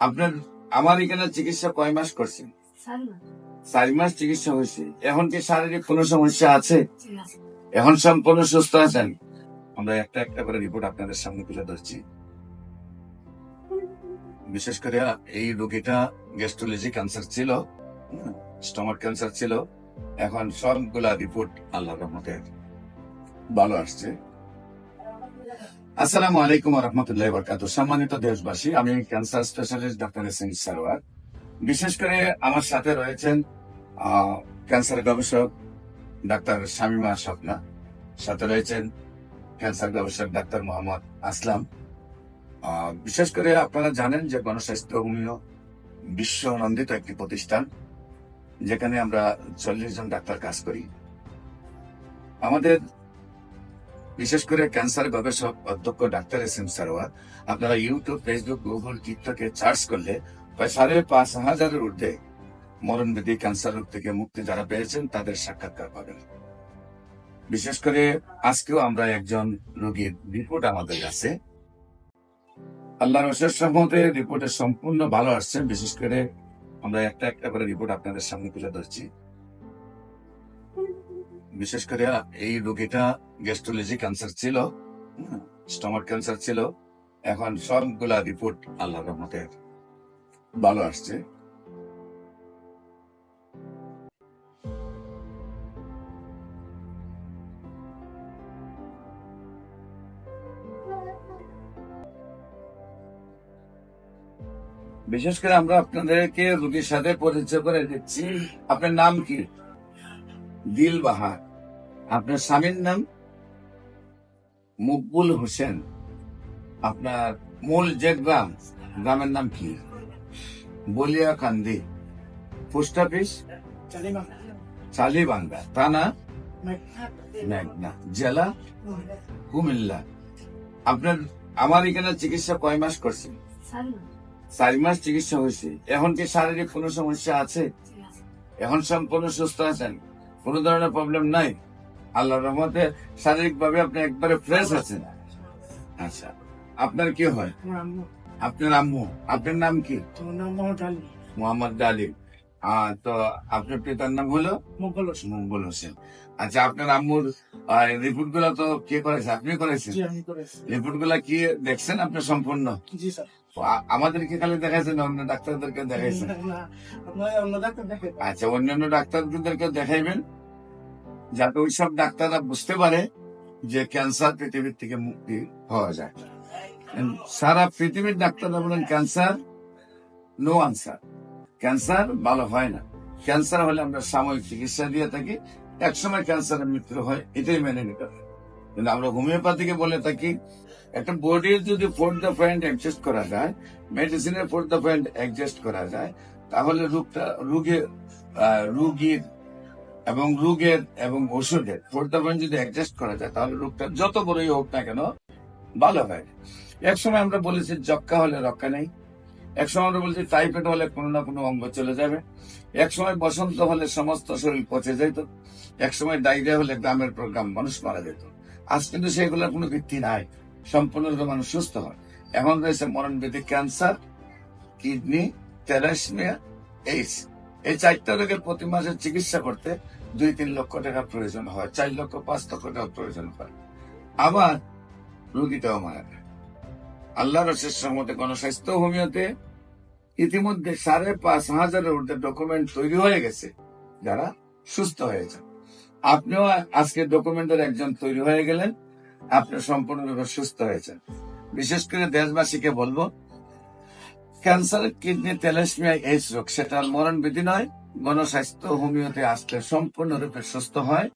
আপনার আমার এখানে চিকিৎসা কয় মাস করছেন চার মাস। চিকিৎসা হয়েছে। এখন কি শারীরিক কোনো সমস্যা আছে? এখন সম্পূর্ণ সুস্থ আছেন? আমরা একটা একটা করে রিপোর্ট আপনাদের সামনে তুলে ধরছি। বিশেষ করে এই রোগীটা গ্যাস্ট্রোলজি ক্যান্সার ছিল স্টমাক ক্যান্সার ছিল। এখন সবগুলা রিপোর্ট আল্লাহর রহমতে ভালো আসছে। আসসালামু আলাইকুম রহমতুল্লাহ বরকাত সম্মানিত দেশবাসী, আমি cancer specialist doctor S M Sarwar. বিশেষ করে আমার সাথে রয়েছেন ক্যান্সার গবেষক ডাক্তার শামিমা স্বপ্না। সাথে রয়েছেন ক্যান্সার গবেষক ডাক্তার মোহাম্মদ আসলাম। বিশেষ করে আপনারা জানেন যে গণস্বাস্থ্য হোমিও বিশ্ব নন্দিত একটি প্রতিষ্ঠান, যেখানে আমরা চল্লিশ জন ডাক্তার কাজ করি। আমাদের বিশেষ করে ক্যান্সার গবেষক অধ্যক্ষ ডাক্তার এস এম সারোয়ার আপনারা ইউটিউব, ফেসবুক, গুগল, টিকটকে সার্চ করলে প্রায় সাড়ে পাঁচ হাজারের ঊর্ধ্বে মরণবেদী ক্যান্সার রোগ থেকে মুক্তি যারা পেয়েছেন তাদের সাক্ষাৎকার পাবেন। বিশেষ করে আজকেও আমরা একজন রোগীর রিপোর্ট আমাদের কাছে। আল্লাহর অশেষ রহমতে রিপোর্টে সম্পূর্ণ ভালো আসছে। বিশেষ করে আমরা একটা একটা করে রিপোর্ট আপনাদের সামনে তুলে ধরছি। বিশেষ করে এই রোগীটা গ্যাস্ট্রোলজি ক্যান্সার ছিল স্টমাক ক্যান্সার ছিল। এখন সবগুলা রিপোর্ট আল্লাহ রহমতে ভালো আসছে। বিশেষ করে আমরা আপনাদেরকে রুগীর সাথে পরিচয় করে দিচ্ছি। আপনার নাম কি? দিল বাহার আপনার স্বামীর নাম? মকবুল হোসেন। আপনার মূল যে গ্রাম। গ্রামের নাম কি? বলিয়া কান্দি পোস্ট অফিস? চালিবাঙ্গা থানা মেঘনা। জেলা? কুমিল্লা। আপনার আমার এখানে চিকিৎসা কয় মাস করছেন? চার মাস চিকিৎসা হয়েছে। এখন কি শারীরিক কোনো সমস্যা আছে? এখন সম্পূর্ণ সুস্থ আছেন? কোনো ধরনের প্রবলেম নাই? আল্লাহর রহমতে শারীরিক ভাবে আপনি একবারে ফ্রেশ আছেন। আচ্ছা আপনার কি হয়? আপনার আম্মু আপনার নাম কি? মোহাম্মদ ডালিম তো আপনার পিতার নাম হলো? মঙ্গল হোসেন। মঙ্গল হোসেন। আচ্ছা আপনার আম্মুর রিপোর্টগুলা তো কে করেছে? আপনি করেছেন? রিপোর্টগুলা কি দেখছেন আপনি সম্পূর্ণ? জি স্যার। আমাদেরকে খালি দেখাইছেন অন্য ডাক্তারদেরকে দেখাইছেন? আচ্ছা অন্যান্য ডাক্তারদেরকে দেখাইবেন? যাতে ওই সব ডাক্তাররা বুঝতে পারে যে ক্যান্সার পৃথিবীর থেকে মুক্তি হওয়া যায়। সারা পৃথিবীর ডাক্তাররা বলেন, ক্যান্সার নো আনসার ক্যান্সার ভালো হয় না। ক্যান্সার হলে আমরা সাময়িক চিকিৎসা দিয়ে থাকি। একসময় ক্যান্সারের মৃত্যু হয়, এটাই মেনে নিতে হবে। কিন্তু আমরা হোমিওপ্যাথিকে বলে থাকি, একটা বডির যদি ফোর্থ দ্য পয়েন্ট অ্যাডজাস্ট করা যায় মেডিসিনের ফোর্থ দ্য পয়েন্ট অ্যাডজাস্ট করা যায়, তাহলে রোগটা রোগের রোগীর এবং রোগের এবং ওষুধের পয়েন্ট যদি অ্যাডজাস্ট করা যায়, তাহলে রোগটা যত বড়ই হোক না কেন ভালো হয়। এক সময় আমরা বলেছি যক্কা হলে রক্ষা নেই। এক সময় আমরা বলছি টাইফয়েড হলে কোনো না কোনো অঙ্গ চলে যাবে। এক সময় বসন্ত হলে সমস্ত শরীর পচে যেত। এক সময় ডায়রিয়া হলে গ্রামের পর গ্রাম মানুষ মারা যেত। আজ কিন্তু সেগুলোর কোনো ভিত্তি নাই। সম্পূর্ণরূপে মানুষ সুস্থ হয়। এখন রয়েছে মরণবেদী ক্যান্সার কিডনি তেলাসমিয়া এইডস এই চারটা রোগের প্রতি মাসে চিকিৎসা করতে দুই, তিন লক্ষ টাকা প্রয়োজন হয়, চার লক্ষ, পাঁচ লক্ষ টাকার প্রয়োজন হয়। আবার রোগীটাও মারা যায়। আল্লাহর শেষ মতে গণস্বাস্থ্য হোমিওতে ইতিমধ্যে সাড়ে পাঁচ হাজারের ঊর্ধ্বে ডকুমেন্ট তৈরি হয়ে গেছে, যারা সুস্থ হয়েছে আপনিও আজকে ডকুমেন্টের একজন তৈরি হয়ে গেলেন আপনি সম্পূর্ণরূপে সুস্থ হয়েছেন। বিশেষ করে দেশবাসীকে বলব ক্যান্সার, কিডনি তেলাসমিয়া এইস রোগ সেটা মরণ বিধি নয়। গণস্বাস্থ্য হোমিওতে আসলে সম্পূর্ণরূপে সুস্থ হয়।